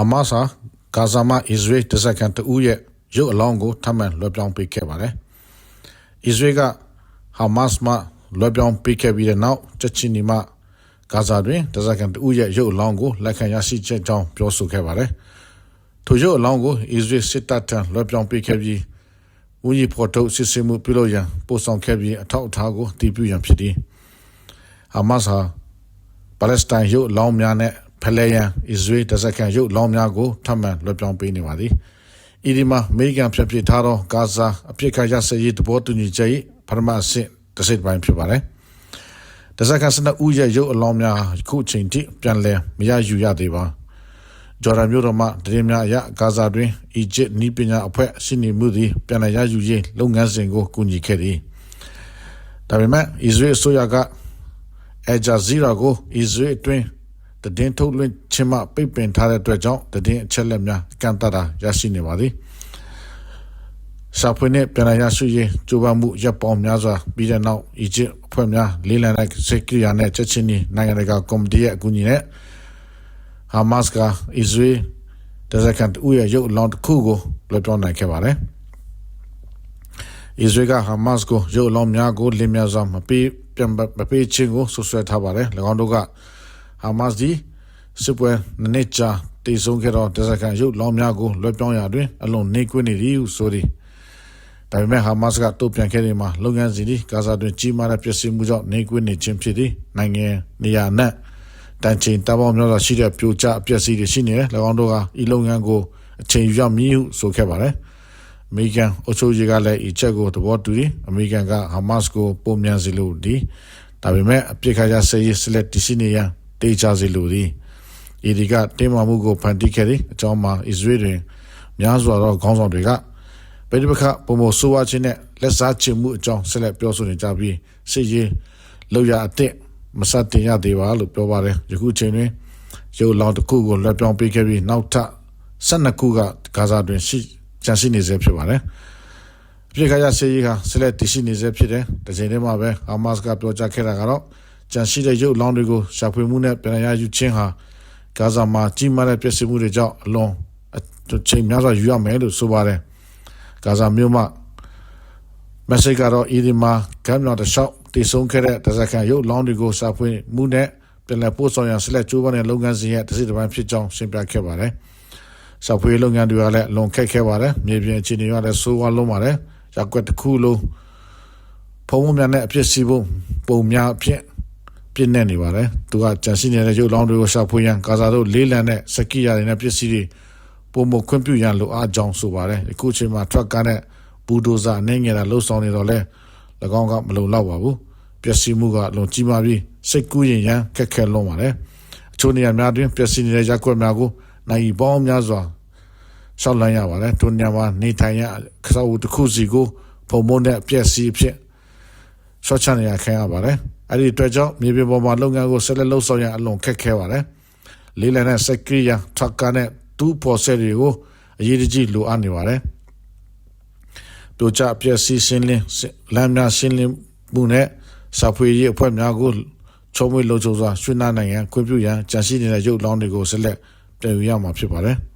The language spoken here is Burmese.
ဟာမတ်စ်ဟာဂါဇာမှာအစ္စရေးတပ်စခန်းတဦးရဲ့ရုပ်အလောင်းကိုထပ်မံလွှဲပြောင်းပေးခဲ့ပါတယ်။အစ္စရေးကဟာမတ်စ်မှလွှဲပြောင်းပေးခဲ့ပြီးတဲ့နောက်ချက်ချင်းဒီမှဂါဇာတွင်တပ်စခန်းတဦးရဲ့ရုပ်အလောင်းကိုလက်ခံရရှိချက်ကြောင်းပြောဆိုခဲ့ပါတယ်။ထိုရုပ်အလောင်းကိုအစ္စရေးစစ်တပ်ထံလွှဲပြောင်းပေးခဲ့ပြီးဦးကြီးဖော်ထုတ်စစ်ဆေးမှုပြုလုပ်ရန်ပို့ဆောင်ခဲ့ပြီးအထောက်အထားကိုတည်ပြုရန်ဖြစ်သည်။ဟာမတ်စ်ဟာပါလက်စတိုင်းရုပ်အလောင်းများနဲ့ ဖလဲရန်အစ္စရေးတပ်စခန်းရုပ်လောင်းများကိုထပ်မံလွှဲပြောင်းပေးနေပါသည်။ဤဒီမှာအမေရိကန်ဖျက်ပစ်ထားသောဂါဇာအပြစ်ခတ်ရစရေးတဘောတူညီချက်၏ပထမအဆင့်တစ်စိတ်ပိုင်းဖြစ်ပါတယ်။တပ်စခန်းစနဦးရဲ့ရုပ်အလောင်းများခုချိန်ထိပြန်လည်မရယူရသေးပါ။ဂျော်ဒန်မြို့တော်မှာတရင်များအရဂါဇာတွင်အီဂျစ်နီးပညာအဖွဲ့ရှိနေမှုသည်ပြန်လည်ရယူရေးလုပ်ငန်းစဉ်ကိုကူညီခဲ့သည်။ဒါပေမဲ့အစ္စရေးအစိုးရကအဲဂျာဇီရာကိုအစ္စရေးအတွင်း တည်င်းထုတ်လွှင့်ခြင်းမှပိတ်ပင်ထားတဲ့အတွက်ကြောင့်တည်င်းအချက်လက်များကန့်တတ်တာရရှိနေပါသည်စာဖွင့်နဲ့ပြန်လည်ရရှိရေးကြိုးပမ်းမှုရပ်ပေါင်းများစွာပြီးတဲ့နောက်အီဂျစ်အဖွဲ့များလေးလံလိုက်စစ်ကီယာနဲ့ချက်ချင်းဒီနိုင်ငံတကာကော်မတီရဲ့အကူအညီနဲ့ဟာမတ်စ်ကအစ္စရေးတဇကန်ဦးရဲ့ရုပ်လောင်းတစ်ခုကိုလွှဲပြောင်းနိုင်ခဲ့ပါတယ်အစ္စရေးကဟာမတ်စ်ကိုရုပ်လောင်းများကိုလင်းများစွာမပေးပြန်မပေးခြင်းကိုဆွဆွဲထားပါတယ်၎င်းတို့က ဟာမတ်စ်ဒီစစ်ပွဲနှစ်ကြာတည်ဆုံခဲ့တော့တစကန်ရုပ်လောင်းများကိုလွှဲပြောင်းရာတွင်အလွန်နှိကွင်းနေသည်ဟုဆိုသည်ဒါပေမဲ့ဟာမတ်စ်ကတုံ့ပြန်ခဲ့တဲ့မှာလုပ်ငန်းစဉ်ဒီဂါဇာတွင်ကြီးမားတဲ့ပျက်စီးမှုကြောင့်နှိကွင်းနေခြင်းဖြစ်သည်နိုင်ငံနေရာနဲ့တန်ချိန်တပေါင်းများစွာရှိတဲ့ပြိုကျအပျက်စီးတွေရှိနေတယ်၎င်းတို့ကဤလုပ်ငန်းကိုအချိန်ယူရမည်ဟုဆိုခဲ့ပါတယ်အမေရိကန်အချို့ကြီးကလည်းဤချက်ကိုသဘောတူပြီးအမေရိကန်ကဟာမတ်စ်ကိုပုံမြန်စီလို့ဒီဒါပေမဲ့အပြစ်ခါရဆေးရစလက်တရှိနေရန် တေချာစီလိုသည်ဤဒီကတင်းမာမှုကိုဖန်တီးခဲ့သည်အကြောင်းမှာအစ္စရေးတွင်များစွာသောခေါင်းဆောင်တွေကဗိဒပခပုံမဆိုးဝါးခြင်းနဲ့လက်စားချင်မှုအကြောင်းဆက်လက်ပြောဆိုနေကြပြီးစစ်ရေးလောက်ရအစ်စ်မစတင်ရသေးပါလို့ပြောပါတယ်ယခုချိန်တွင်ရုပ်လောင်းတစ်ခုကိုလွှဲပြောင်းပေးခဲ့ပြီးနောက်ထပ်12ခုကဂါဇာတွင်ရှိကျန်ရှိနေဆဲဖြစ်ပါတယ်အပြစ်ခရဆေးကြီးကဆက်လက်တည်ရှိနေဆဲဖြစ်တယ်။ဒီချိန်ထဲမှာပဲဟာမတ်စ်ကပြောကြားခဲ့တာကတော့ ကြန့်ရှိတဲ့ရုပ်လောင်းတွေကိုရှာဖွေမှုနဲ့ပြန်ရယူခြင်းဟာဂါဇာမှာကြီးမားတဲ့ပျက်စီးမှုတွေကြောင့်အလွန်ချိန်များစွာယူရမယ်လို့ဆိုပါတယ်။ဂါဇာမြို့မှာမက်ဆေကတော့အီဒီမာကမ်မြော်တလျှောက်တည်ဆုံခဲ့တဲ့တဇကန်ရုပ်လောင်းတွေကိုရှာဖွေမှုနဲ့ပြန်လည်ပို့ဆောင်ရန်ဆက်လက်ကြိုးပမ်းတဲ့လုပ်ငန်းစဉ်ရဲ့တစ်စိတ်တစ်ပိုင်းဖြစ်ကြောင်းရှင်းပြခဲ့ပါတယ်။ရှာဖွေလုပ်ငန်းတွေကလည်းလွန်ခက်ခဲပါတယ်။မြေပြင်အခြေအနေကလည်းဆိုးဝါးလုံးပါတယ်။ရက်ွက်တစ်ခုလုံးဖုံးများနဲ့အဖြစ်စီဖို့ပုံများအဖြစ် ပြင်းနေနေပါတယ်သူကကြံရှိနေတဲ့ရုပ်လောင်းတွေကိုရှာဖွေရန်ဂါဇာတို့လေးလံတဲ့စကီယာတွေနဲ့ပစ္စည်းတွေပုံမခွင့်ပြုရန်လိုအားကြောင်းဆိုပါတယ်အခုချိန်မှာထရက်ကားနဲ့ဘူဒိုဇာအနေငယ်တာလှုပ်ဆောင်နေတော့လဲ၎င်းကမလုံလောက်ပါဘူးပျက်စီးမှုကလုံကြီးမားပြီးစိတ်ကူးရင်ရန်ခက်ခဲလွန်ပါတယ်အချို့နေရာများတွင်ပျက်စီးနေတဲ့ရက်ွက်များကိုနိုင်ပေါင်းများစွာရှောက်လန်းရပါတယ်ဒုညမှာနေထိုင်ရခစောက်တစ်ခုစီကိုပုံမုန်းတဲ့ပျက်စီးဖြစ်ရှော့ချနေရခံရပါတယ် အဲ့ဒီအတွက်ကြောင့်မြေပြင်ပေါ်မှာလုပ်ငန်းကိုဆက်လက်လုပ်ဆောင်ရန်အလွန်ခက်ခဲပါတယ်။လေးလံနဲ့စက်ကရီယာထပ်ကားနဲ့တူပေါ်ဆက်တွေကိုအရေးတကြီးလိုအပ်နေပါတယ်။ပြိုကျပြည့်စည်ရှင်းလင်းလမ်းများရှင်းလင်းမှုနဲ့စာဖွေရေးအဖွဲ့များကိုချုံးမွေးလုံခြုံစွာရွှေ့နှားနိုင်ရန်ခွင့်ပြုရန်ကြံရှိနေတဲ့ရုပ်လောင်းတွေကိုဆက်လက်ပြန်ယူရမှာဖြစ်ပါတယ်။